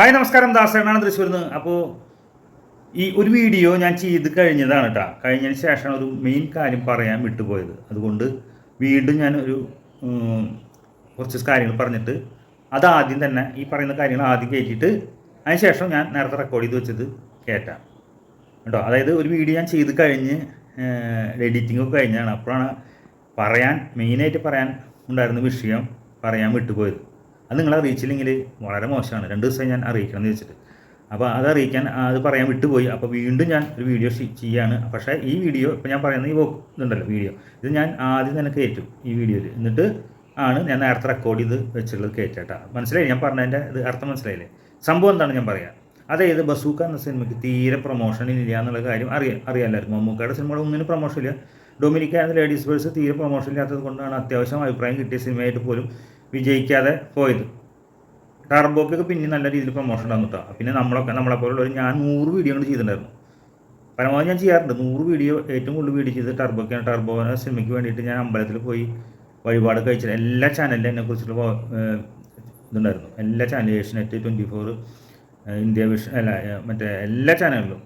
Hi നമസ്കാരം. ദാസേണാണ് തൃശ്ശൂർ നിന്ന് അപ്പോൾ ഈ ഒരു വീഡിയോ ഞാൻ ചെയ്ത് കഴിഞ്ഞതാണ് കേട്ടോ കഴിഞ്ഞതിന് ശേഷമാണ് ഒരു മെയിൻ കാര്യം പറയാൻ വിട്ടുപോയത്. അതുകൊണ്ട് വീണ്ടും ഞാൻ ഒരു കുറച്ച് കാര്യങ്ങൾ പറഞ്ഞിട്ട് അത് ആദ്യം തന്നെ ഈ പറയുന്ന കാര്യങ്ങൾ ആദ്യം കയറ്റിയിട്ട് അതിന് ശേഷം ഞാൻ നേരത്തെ റെക്കോർഡ് ചെയ്ത് വെച്ചത് കയറ്റാം കേട്ടോ? അതായത് ഒരു വീഡിയോ ഞാൻ ചെയ്ത് കഴിഞ്ഞ് എഡിറ്റിംഗ് ഒക്കെ കഴിഞ്ഞാണ് അപ്പോഴാണ് പറയാൻ മെയിനായിട്ട് പറയാൻ ഉണ്ടായിരുന്ന വിഷയം പറയാൻ വിട്ടുപോയത്. അത് നിങ്ങളെ അറിയിച്ചില്ലെങ്കിൽ വളരെ മോശമാണ്. രണ്ട് ദിവസമായി ഞാൻ അറിയിക്കണം എന്ന് വെച്ചിട്ട് അപ്പോൾ അത് അറിയിക്കാൻ അത് പറയാൻ വിട്ടുപോയി. അപ്പോൾ വീണ്ടും ഞാൻ ഒരു വീഡിയോ ചെയ്യാണ്. പക്ഷേ ഈ വീഡിയോ ഇപ്പോൾ ഞാൻ പറയുന്ന ഈ ഇതുണ്ടല്ലോ വീഡിയോ ഇത് ഞാൻ ആദ്യം തന്നെ കയറ്റും ഈ വീഡിയോയിൽ എന്നിട്ട് ആണ് ഞാൻ നേരത്തെ റെക്കോർഡ് ചെയ്ത് വെച്ചിട്ടുള്ളത് കയറ്റാട്ടാ മനസ്സിലായി ഞാൻ പറഞ്ഞതിന്റെ ഇത് അർത്ഥം മനസ്സിലായില്ലേ? സംഭവം എന്താണ് ഞാൻ പറയാം. അതായത് ബസൂക്ക എന്ന സിനിമയ്ക്ക് തീരെ പ്രൊമോഷൻ ഇല്ല എന്നുള്ള കാര്യം അറിയാം അറിയാമല്ലായിരുന്നു മമ്മൂക്കയുടെ സിനിമകൾ ഒന്നിനും പ്രൊമോഷൻ ഇല്ല. ഡൊമിനിക്ക എന്ന ലേഡീസ് ബേഴ്സ് തീരെ പ്രൊമോഷൻ ഇല്ലാത്തത് കൊണ്ടാണ് അത്യാവശ്യം അഭിപ്രായം കിട്ടിയ സിനിമയായിട്ട് പോലും വിജയിക്കാതെ പോയത്. ടർബോക്കൊക്കെ പിന്നെ നല്ല രീതിയിൽ പ്രൊമോഷൻ ഉണ്ടാകും കേട്ടോ പിന്നെ നമ്മളൊക്കെ നമ്മളെ പോലുള്ളവർ ഞാൻ നൂറ് വീഡിയോ കൊണ്ട് ചെയ്തിട്ടുണ്ടായിരുന്നു. പരമാവധി ഞാൻ ചെയ്യാറുണ്ട്. നൂറ് വീഡിയോ ഏറ്റവും കൂടുതൽ വീഡിയോ ചെയ്ത് ടർബോക്കാണ്. ടർബോ എന്ന സിനിമയ്ക്ക് വേണ്ടിയിട്ട് ഞാൻ അമ്പലത്തിൽ പോയി വഴിപാട് കഴിച്ചത് എല്ലാ ചാനലിലും എന്നെ കുറിച്ചുള്ള ഇതുണ്ടായിരുന്നു. എല്ലാ ചാനലും Asianet twenty four India Vision അല്ല മറ്റേ എല്ലാ ചാനലിലും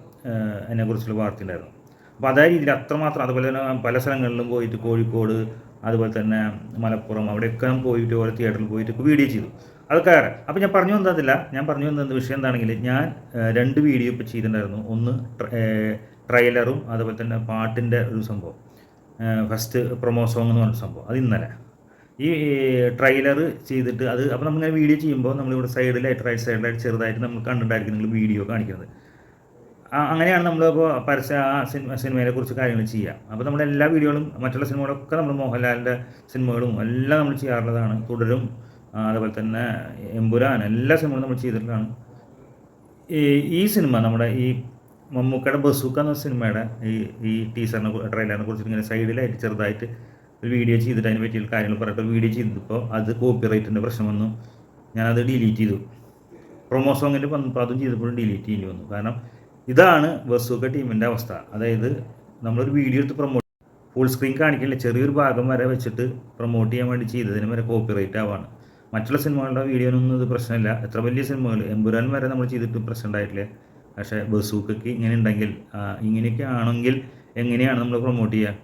എന്നെക്കുറിച്ചുള്ള വാർത്ത ഉണ്ടായിരുന്നു. അപ്പോൾ അതേ രീതിയിൽ അത്രമാത്രം അതുപോലെ തന്നെ പല സ്ഥലങ്ങളിലും പോയിട്ട് കോഴിക്കോട് അതുപോലെ തന്നെ മലപ്പുറം അവിടെയൊക്കെ പോയിട്ട് ഓരോ തിയേറ്ററിൽ പോയിട്ട് വീഡിയോ ചെയ്തു. വേറെ. അപ്പോൾ ഞാൻ പറഞ്ഞു വന്നതില്ല. ഞാൻ പറഞ്ഞു വന്നത് വിഷയം എന്താണെങ്കിൽ ഞാൻ രണ്ട് വീഡിയോ ഇപ്പോൾ ചെയ്തിട്ടുണ്ടായിരുന്നു. ഒന്ന് ട്ര- ട്രെയിലറും അതുപോലെ തന്നെ പാട്ടിന്റെ ഒരു സംഭവം. ഫസ്റ്റ് പ്രൊമോ സോങ് എന്ന് പറഞ്ഞ സംഭവം. അത് ഇന്നലെ. ഈ ട്രെയിലർ ചെയ്തിട്ട് അത് അപ്പോൾ നമ്മളിങ്ങനെ വീഡിയോ ചെയ്യുമ്പോൾ നമ്മളിവിടെ സൈഡിലായിട്ട് റൈറ്റ് സൈഡിലായിട്ട് ചെറുതായിട്ട് നമ്മൾ കണ്ടിട്ടായിരിക്കും നിങ്ങൾ വീഡിയോ കാണിക്കുന്നത്. അങ്ങനെയാണ് നമ്മളിപ്പോൾ പരസ്യ ആ സിനിമ സിനിമയെ കുറിച്ച് കാര്യങ്ങൾ ചെയ്യുക അപ്പോൾ നമ്മുടെ എല്ലാ വീഡിയോകളും മറ്റുള്ള സിനിമകളൊക്കെ നമ്മൾ മോഹൻലാലിന്റെ സിനിമകളും എല്ലാം നമ്മൾ ചെയ്യാറുള്ളതാണ്. തുടരും അതുപോലെ തന്നെ എമ്പുരാൻ എല്ലാ സിനിമകളും നമ്മൾ ചെയ്തിട്ടുള്ളതാണ്. ഈ ഈ സിനിമ നമ്മുടെ ഈ മമ്മൂക്കയുടെ ബസൂക്ക എന്ന സിനിമയുടെ ഈ ഈ ടീച്ചറിനെ ട്രെയിലറിനെ കുറിച്ച് ഇങ്ങനെ സൈഡിലായിട്ട് ചെറുതായിട്ട് ഒരു വീഡിയോ ചെയ്തിട്ട് അതിനെ പറ്റിയുള്ള കാര്യങ്ങൾ പറഞ്ഞിട്ട് വീഡിയോ ചെയ്തപ്പോൾ അത് കോപ്പി റൈറ്റിന്റെ പ്രശ്നം വന്നു. ഞാനത് ഡിലീറ്റ് ചെയ്തു. പ്രൊമോ സോങ്ങിന്റെ വന്നപ്പോൾ അതും ചെയ്തപ്പോഴും ഡിലീറ്റ് ചെയ്യേണ്ടി വന്നു. കാരണം ഇതാണ് വെസുക ടീമിന്റെ അവസ്ഥ. അതായത് നമ്മളൊരു വീഡിയോ എടുത്ത് പ്രൊമോട്ട് ഫുൾ സ്ക്രീൻ കാണിക്കില്ല ചെറിയൊരു ഭാഗം വരെ വെച്ചിട്ട് പ്രൊമോട്ട് ചെയ്യാൻ വേണ്ടി ചെയ്തതിന് വരെ കോപ്പിറൈറ്റ് ആവാണ്. മറ്റുള്ള സിനിമകളുടെ വീഡിയോനൊന്നും ഇത് പ്രശ്നമില്ല. എത്ര വലിയ സിനിമകൾ എമ്പുരാൻ വരെ നമ്മൾ ചെയ്തിട്ട് പ്രശ്നം ഉണ്ടായിട്ടില്ല. പക്ഷേ ബസൂക്കയ്ക്ക് ഇങ്ങനെ ഉണ്ടെങ്കിൽ ഇങ്ങനെയൊക്കെ ആണെങ്കിൽ എങ്ങനെയാണ് നമ്മൾ പ്രൊമോട്ട് ചെയ്യുക?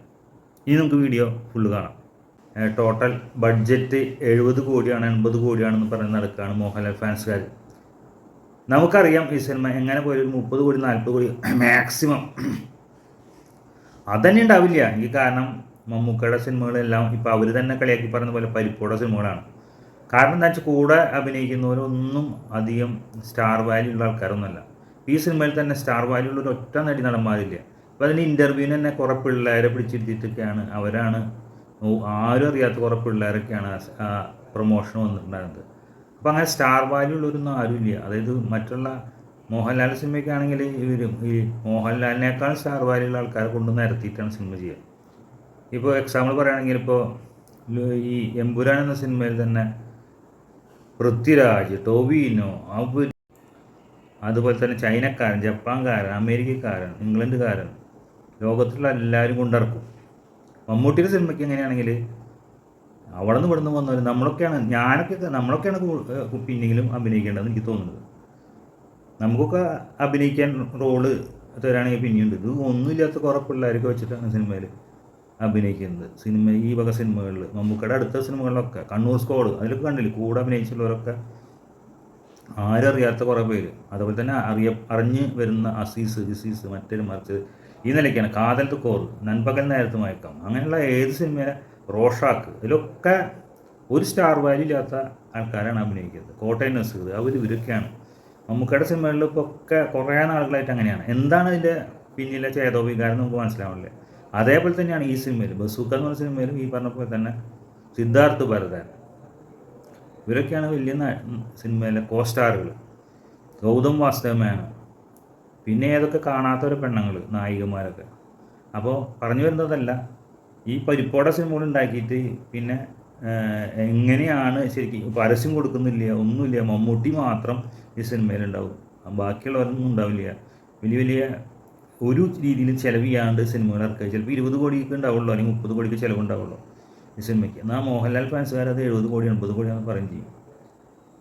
ഇനി നമുക്ക് വീഡിയോ ഫുള്ള് കാണാം. ടോട്ടൽ ബഡ്ജറ്റ് എഴുപത് കോടിയാണ് എൺപത് കോടിയാണെന്ന് പറഞ്ഞ് നടക്കുകയാണ് മോഹൻലാൽ ഫാൻസുകാർ നമുക്കറിയാം ഈ സിനിമ എങ്ങനെ പോയാലും ഒരു മുപ്പത് കോടി നാൽപ്പത് കോടി മാക്സിമം അതന്നെ ഉണ്ടാവില്ല. ഈ കാരണം മമ്മൂക്കയുടെ സിനിമകളെല്ലാം ഇപ്പോൾ അവർ തന്നെ കളിയാക്കി പറഞ്ഞ പോലെ പരിപ്പോടെ സിനിമകളാണ്. കാരണം എന്താ വെച്ചാൽ കൂടെ അഭിനയിക്കുന്നവരൊന്നും അധികം സ്റ്റാർ വാല്യൂ ഉള്ള ആൾക്കാരൊന്നുമല്ല. ഈ സിനിമയിൽ തന്നെ സ്റ്റാർ വാല്യൂ ഉള്ള ഒറ്റ നടി നടന്മാരില്ല. അപ്പോൾ അതിന് ഇന്റർവ്യൂവിന് തന്നെ കുറേ പിള്ളേരെ പിടിച്ചിരുത്തിയിട്ടൊക്കെയാണ് അവരാണ്. ആരും അറിയാത്ത കുറേ പിള്ളേരൊക്കെയാണ് പ്രൊമോഷൻ വന്നിട്ടുണ്ടായിരുന്നത്. അപ്പോൾ അങ്ങനെ സ്റ്റാർ വാല്യൂ ഉള്ളവരൊന്നും ആരുമില്ല. അതായത് മറ്റുള്ള മോഹൻലാൽ സിനിമയ്ക്കാണെങ്കിൽ ഇവർ ഈ മോഹൻലാലിനേക്കാൾ സ്റ്റാർ വാല്യൂ ഉള്ള ആൾക്കാരെ കൊണ്ട് നിരത്തിയിട്ടാണ് സിനിമ ചെയ്യുക. ഇപ്പോൾ എക്സാമ്പിൾ പറയുകയാണെങ്കിൽ ഇപ്പോൾ ഈ എമ്പുരാൻ എന്ന സിനിമയിൽ തന്നെ പൃഥ്വിരാജ് ടോവിനോ അബു അതുപോലെ തന്നെ ചൈനക്കാരൻ ജപ്പാൻകാരൻ അമേരിക്കക്കാരൻ ഇംഗ്ലണ്ടുകാരൻ ലോകത്തിലുള്ള എല്ലാവരും കൊണ്ടിറക്കും. മമ്മൂട്ടിയുടെ സിനിമയ്ക്ക് എങ്ങനെയാണെങ്കിൽ അവിടെ നിന്ന് ഇവിടുന്ന് വന്നവർ നമ്മളൊക്കെയാണ് ഞാനൊക്കെ നമ്മളൊക്കെയാണ് പിന്നെങ്കിലും അഭിനയിക്കേണ്ടതെന്ന് എനിക്ക് തോന്നുന്നത്. നമുക്കൊക്കെ അഭിനയിക്കാൻ റോൾ തരാണെങ്കിൽ പിന്നെയുണ്ട്. ഇത് ഒന്നുമില്ലാത്ത കുറേ പിള്ളേരൊക്കെ വെച്ചിട്ടാണ് സിനിമയിൽ അഭിനയിക്കുന്നത്. സിനിമ ഈ വക സിനിമകളിൽ മമ്മൂക്കയുടെ അടുത്ത സിനിമകളിലൊക്കെ കണ്ണൂർ സ്കോഡ് അതിലൊക്കെ കണ്ടില്ല? കൂടെ അഭിനയിച്ചുള്ളവരൊക്കെ ആരും അറിയാത്ത കുറേ പേര്. അതുപോലെ തന്നെ അറിയ അറിഞ്ഞ് വരുന്ന അസീസ് ഡിസീസ് മറ്റൊരു മറിച്ച് ഈ നിലയ്ക്കാണ്. കാതൽ കോർ നൻപകൽ നേരത്ത് മയക്കം അങ്ങനെയുള്ള ഏത് സിനിമയിലെ റോഷാക്ക്. ഇതിലൊക്കെ ഒരു സ്റ്റാർ വാല്യൂ ഇല്ലാത്ത ആൾക്കാരാണ് അഭിനയിക്കുന്നത്. കോട്ടയം നസീർ അവർ ഇവരൊക്കെയാണ്. മമ്മൂക്കയുടെ സിനിമകളിൽ ഇപ്പോൾ ഒക്കെ കുറേ നാളുകളായിട്ട് അങ്ങനെയാണ്. എന്താണ് ഇതിന്റെ പിന്നിലെ ചേതോപികാരം നമുക്ക് മനസ്സിലാവില്ലേ അതേപോലെ തന്നെയാണ് ഈ സിനിമയിൽ ബസൂക്ക എന്ന് പറഞ്ഞ സിനിമയിലും ഈ പറഞ്ഞ പോലെ തന്നെ സിദ്ധാർത്ഥ് ഭരതൻ. ഇവരൊക്കെയാണ് വലിയ സിനിമയിലെ കോ സ്റ്റാറുകൾ ഗൗതം വാസ്തവമാണ് പിന്നെ ഏതൊക്കെ കാണാത്തൊരു പെണ്ണുങ്ങൾ നായികമാരൊക്കെ. അപ്പോൾ പറഞ്ഞു വരുന്നതല്ല ഈ പരിപ്പോടെ സിനിമകൾ ഉണ്ടാക്കിയിട്ട് പിന്നെ എങ്ങനെയാണ് ശരിക്കും പരസ്യം കൊടുക്കുന്നില്ല ഒന്നുമില്ല മമ്മൂട്ടി മാത്രം ഈ സിനിമയിൽ സിനിമയിലുണ്ടാവും ബാക്കിയുള്ളവരൊന്നും ഉണ്ടാവില്ല. വലിയ വലിയ ഒരു രീതിയിൽ ചിലവ് ചെയ്യാണ്ട് സിനിമകൾ ഇറക്കുക. ചിലപ്പോൾ ഇരുപത് കോടിക്ക് ഉണ്ടാവുള്ളൂ അല്ലെങ്കിൽ മുപ്പത് കോടിക്ക് ചിലവുണ്ടാവുള്ളൂ ഈ സിനിമയ്ക്ക്. എന്നാൽ മോഹൻലാൽ ഫാൻസുകാർ അത് എഴുപത് കോടി എൺപത് കോടിയാണെന്ന് പറയും ചെയ്യും.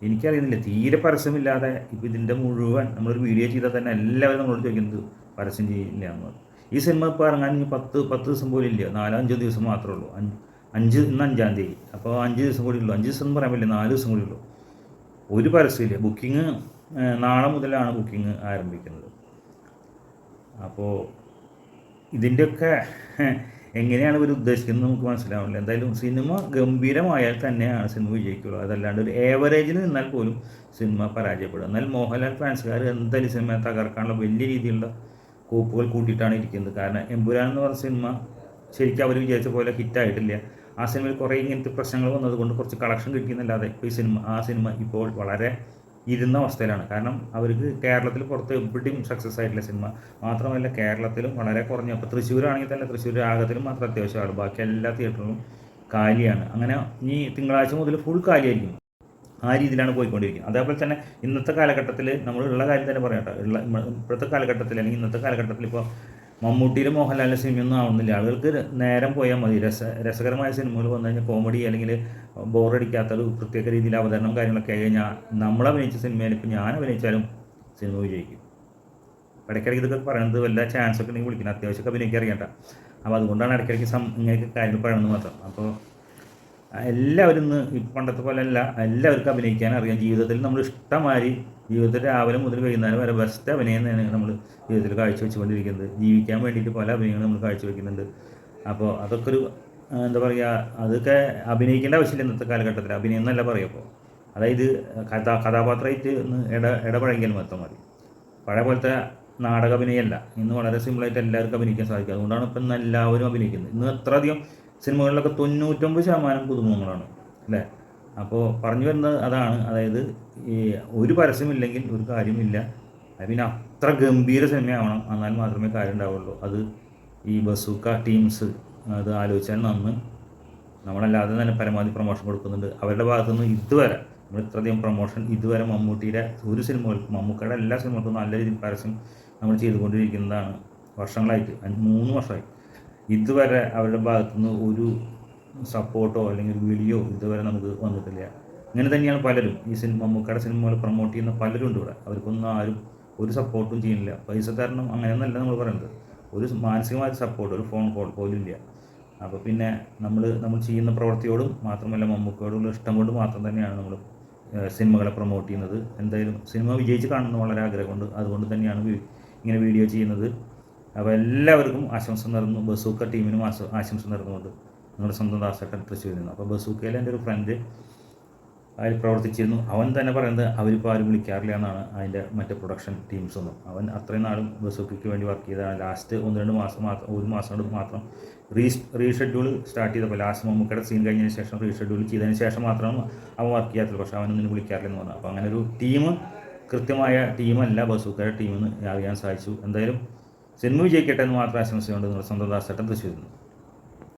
എനിക്കറിയുന്നില്ല തീരെ പരസ്യമില്ലാതെ ഇപ്പോൾ ഇതിന്റെ മുഴുവൻ നമ്മളൊരു വീഡിയോ ചെയ്താൽ തന്നെ എല്ലാവരും നമ്മളോട് ചോദിക്കുന്നത് പരസ്യം ചെയ്യില്ല എന്ന് പറയും. ഈ സിനിമ ഇപ്പോൾ ഇറങ്ങാൻ ഇനി പത്ത് പത്ത് ദിവസം പോലും ഇല്ല. നാലോ അഞ്ചോ ദിവസം മാത്രമേ ഉള്ളൂ. അഞ്ച് ഇന്ന് അഞ്ചാം തീയതി. അപ്പോൾ അഞ്ച് ദിവസം കൂടി ഉള്ളൂ. അഞ്ച് ദിവസം എന്ന് പറയാൻ പറ്റില്ല. നാല് ദിവസം കൂടി ഉള്ളൂ. ഒരു പരസ്യമില്ല ബുക്കിംഗ് നാളെ മുതലാണ് ബുക്കിംഗ് ആരംഭിക്കുന്നത്. അപ്പോൾ ഇതിന്റെയൊക്കെ എങ്ങനെയാണ് ഇവർ ഉദ്ദേശിക്കുന്നത് നമുക്ക് മനസ്സിലാവില്ല എന്തായാലും സിനിമ ഗംഭീരമായാൽ തന്നെയാണ് സിനിമ വിജയിക്കുള്ളൂ. അതല്ലാണ്ട് ഒരു ഏവറേജിൽ നിന്നാൽ പോലും സിനിമ പരാജയപ്പെടും. എന്നാൽ മോഹൻലാൽ ഫാൻസുകാർ എന്തായാലും സിനിമ തകർക്കാനുള്ള വലിയ രീതിയിലുള്ള കോപ്പുകൾ കൂട്ടിയിട്ടാണ് ഇരിക്കുന്നത്. കാരണം എമ്പുരാൻ എന്ന് പറഞ്ഞ സിനിമ ശരിക്കും അവർ വിചാരിച്ച പോലെ ഹിറ്റായിട്ടില്ല ആ സിനിമയിൽ കുറേ ഇങ്ങനത്തെ പ്രശ്നങ്ങൾ വന്നതുകൊണ്ട് കുറച്ച് കളക്ഷൻ കിട്ടിയെന്നല്ലാതെ ഇപ്പോൾ ഈ സിനിമ ആ സിനിമ ഇപ്പോൾ വളരെ ഇരുന്ന അവസ്ഥയിലാണ്. കാരണം അവർക്ക് കേരളത്തിൽ പുറത്ത് എവിടെയും സക്സസ് ആയിട്ടില്ല സിനിമ. മാത്രമല്ല കേരളത്തിലും വളരെ കുറഞ്ഞു. ഇപ്പോൾ തൃശ്ശൂരാണെങ്കിൽ തന്നെ തൃശ്ശൂർ രാഗത്തിലും മാത്രം അത്യാവശ്യമാണ്. ബാക്കി എല്ലാ തിയേറ്ററിലും കാലിയാണ്. അങ്ങനെ ഇനി തിങ്കളാഴ്ച മുതൽ ഫുൾ കാലിയായിരിക്കും. ആ രീതിയിലാണ് പോയിക്കൊണ്ടിരിക്കുക അതേപോലെ തന്നെ ഇന്നത്തെ കാലഘട്ടത്തിൽ നമ്മൾ ഉള്ള കാര്യം തന്നെ പറയാം കേട്ടോ. ഇപ്പോഴത്തെ കാലഘട്ടത്തിൽ അല്ലെങ്കിൽ ഇന്നത്തെ കാലഘട്ടത്തിൽ ഇപ്പോൾ മമ്മൂട്ടിയിലും മോഹൻലാലിന്റെ സിനിമയൊന്നും ആവുന്നില്ല. ആളുകൾക്ക് നേരം പോയാൽ മതി. രസ രസകരമായ സിനിമകൾ വന്നു കഴിഞ്ഞാൽ കോമഡി അല്ലെങ്കിൽ ബോറടിക്കാത്ത ഒരു പ്രത്യേക രീതിയിൽ അവതരണം കാര്യങ്ങളൊക്കെ ആയി കഴിഞ്ഞാൽ നമ്മൾ അഭിനയിച്ച സിനിമയിൽ ഇപ്പോൾ ഞാൻ അഭിനയിച്ചാലും സിനിമ വിജയിക്കും. ഇടയ്ക്കിടയ്ക്ക് ഇതൊക്കെ പറയുന്നത് വല്ല ചാൻസ് ഒക്കെ ഉണ്ടെങ്കിൽ വിളിക്കണം. അത്യാവശ്യമൊക്കെ അഭിനയിക്കാൻ അറിയണ്ട അപ്പോൾ അതുകൊണ്ടാണ് ഇടയ്ക്കിടയ്ക്ക് സം ഇങ്ങനെയൊക്കെ കാര്യങ്ങൾ പറയുന്നത് മാത്രം. അപ്പോൾ എല്ലാവരും ഇന്ന് പണ്ടത്തെ പോലെ അല്ല എല്ലാവർക്കും അഭിനയിക്കാൻ അറിയാം. ജീവിതത്തിൽ നമ്മൾ ഇഷ്ടമായി ജീവിതത്തിൽ രാവിലെ മുതൽ വൈകുന്നേരം വരെ ബെസ്റ്റ് അഭിനയം തന്നെയാണ് നമ്മൾ ജീവിതത്തിൽ കാഴ്ചവെച്ചുകൊണ്ടിരിക്കുന്നത്. ജീവിക്കാൻ വേണ്ടിയിട്ട് പല അഭിനയങ്ങളും നമ്മൾ കാഴ്ചവെക്കുന്നുണ്ട്. അപ്പോൾ അതൊക്കെ ഒരു എന്താ പറയുക അതൊക്കെ അഭിനയിക്കേണ്ട ആവശ്യമില്ല ഇന്നത്തെ കാലഘട്ടത്തിൽ. അഭിനയം എന്നല്ല പറയുക അപ്പോൾ അതായത് കഥ കഥാപാത്രമായിട്ട് ഒന്ന് ഇട ഇടപഴകിയാൽ മാത്രം മതി. പഴയ പോലത്തെ നാടക അഭിനയമല്ല. ഇന്ന് വളരെ സിമ്പിളായിട്ട് എല്ലാവർക്കും അഭിനയിക്കാൻ സാധിക്കും. അതുകൊണ്ടാണ് ഇപ്പം എല്ലാവരും അഭിനയിക്കുന്നത്. ഇന്ന് അത്രയധികം സിനിമകളിലൊക്കെ തൊണ്ണൂറ്റൊമ്പത് ശതമാനം പുതുമുഖങ്ങളാണ് അല്ലേ? അപ്പോൾ പറഞ്ഞു വരുന്നത് അതാണ്. അതായത് ഈ ഒരു പരസ്യമില്ലെങ്കിൽ ഒരു കാര്യമില്ല. പിന്നെ അത്ര ഗംഭീര സിനിമയാവണം എന്നാൽ മാത്രമേ കാര്യം ഉണ്ടാവുള്ളൂ അത് ഈ ബസൂക്ക ടീംസ് അത് ആലോചിച്ചാൽ നന്ന്. നമ്മളല്ലാതെ തന്നെ പരമാവധി പ്രൊമോഷൻ കൊടുക്കുന്നുണ്ട്. അവരുടെ ഭാഗത്തുനിന്ന് ഇതുവരെ നമ്മൾ ഇത്രയധികം പ്രൊമോഷൻ ഇതുവരെ മമ്മൂട്ടിയുടെ ഒരു സിനിമകൾക്കും മമ്മൂക്കയുടെ എല്ലാ സിനിമകൾക്കും നല്ല രീതിയിൽ പരസ്യം നമ്മൾ ചെയ്തുകൊണ്ടിരിക്കുന്നതാണ്. വർഷങ്ങളായിട്ട് മൂന്ന് വർഷമായി. ഇതുവരെ അവരുടെ ഭാഗത്തുനിന്ന് ഒരു സപ്പോർട്ടോ അല്ലെങ്കിൽ വിളിയോ ഇതുവരെ നമുക്ക് വന്നിട്ടില്ല. ഇങ്ങനെ തന്നെയാണ് പലരും. ഈ സിനിമ മമ്മൂക്കയുടെ സിനിമകൾ പ്രൊമോട്ട് ചെയ്യുന്ന പലരും ഉണ്ട് ഇവിടെ. അവർക്കൊന്നും ആരും ഒരു സപ്പോർട്ടും ചെയ്യുന്നില്ല. പൈസ തരണം അങ്ങനെയൊന്നല്ല നമ്മൾ പറയുന്നത് ഒരു മാനസികമായ സപ്പോർട്ട് ഒരു ഫോൺ കോൾ പോലും ഇല്ല. അപ്പോൾ പിന്നെ നമ്മൾ നമ്മൾ ചെയ്യുന്ന പ്രവൃത്തിയോടും മാത്രമല്ല മമ്മൂക്കയോടുള്ള ഇഷ്ടം കൊണ്ട് മാത്രം തന്നെയാണ് നമ്മൾ സിനിമകളെ പ്രൊമോട്ട് ചെയ്യുന്നത്. എന്തായാലും സിനിമ വിജയിച്ച് കാണണമെന്ന് വളരെ ആഗ്രഹമുണ്ട്. അതുകൊണ്ട് തന്നെയാണ് ഇങ്ങനെ വീഡിയോ ചെയ്യുന്നത്. അപ്പോൾ എല്ലാവർക്കും ആശംസ നേർന്നു. ബസൂക്ക ടീമിനും ആശ ആശംസ നേർന്നുകൊണ്ട് നിങ്ങളുടെ സ്വന്തം ദാസേട്ടൻ തൃശ്ശൂരിൽ നിന്ന്. അപ്പോൾ ബസൂക്കയിൽ എന്റെ ഒരു ഫ്രണ്ട് അതിൽ പ്രവർത്തിച്ചിരുന്നു. അവൻ തന്നെ പറയുന്നത് അവരിപ്പോൾ ആരും വിളിക്കാറില്ല എന്നാണ് അതിന്റെ മറ്റ് പ്രൊഡക്ഷൻ ടീംസ് ഒന്നും. അവൻ അത്രയും നാളും ബസൂക്കയ്ക്ക് വേണ്ടി വർക്ക് ചെയ്തതാണ് ലാസ്റ്റ് ഒന്ന് രണ്ട് മാസം മാത്രം ഒരു മാസം കൊണ്ട് മാത്രം റീ റീഷെഡ്യൂൾ സ്റ്റാർട്ട് ചെയ്തപ്പോൾ ലാസ്റ്റ് മമ്മൂക്കയുടെ സീൻ കഴിഞ്ഞതിന് ശേഷം റീഷെഡ്യൂൾ ചെയ്തതിന് ശേഷം മാത്രമാണ് അവൻ വർക്ക് ചെയ്യാത്തുള്ളൂ പക്ഷേ അവനൊന്നും വിളിക്കാറില്ലെന്ന് പറഞ്ഞു. അപ്പോൾ അങ്ങനെ ഒരു ടീം കൃത്യമായ ടീമല്ല ബസൂക്കയുടെ ടീമെന്ന് അറിയാൻ സാധിച്ചു. എന്തായാലും സിനിമ വിജയിക്കട്ടെ എന്ന് മാത്രം ആശംസയുണ്ട് സ്വന്തം ദാസേട്ടൻ തൃശ്ശൂരിൽ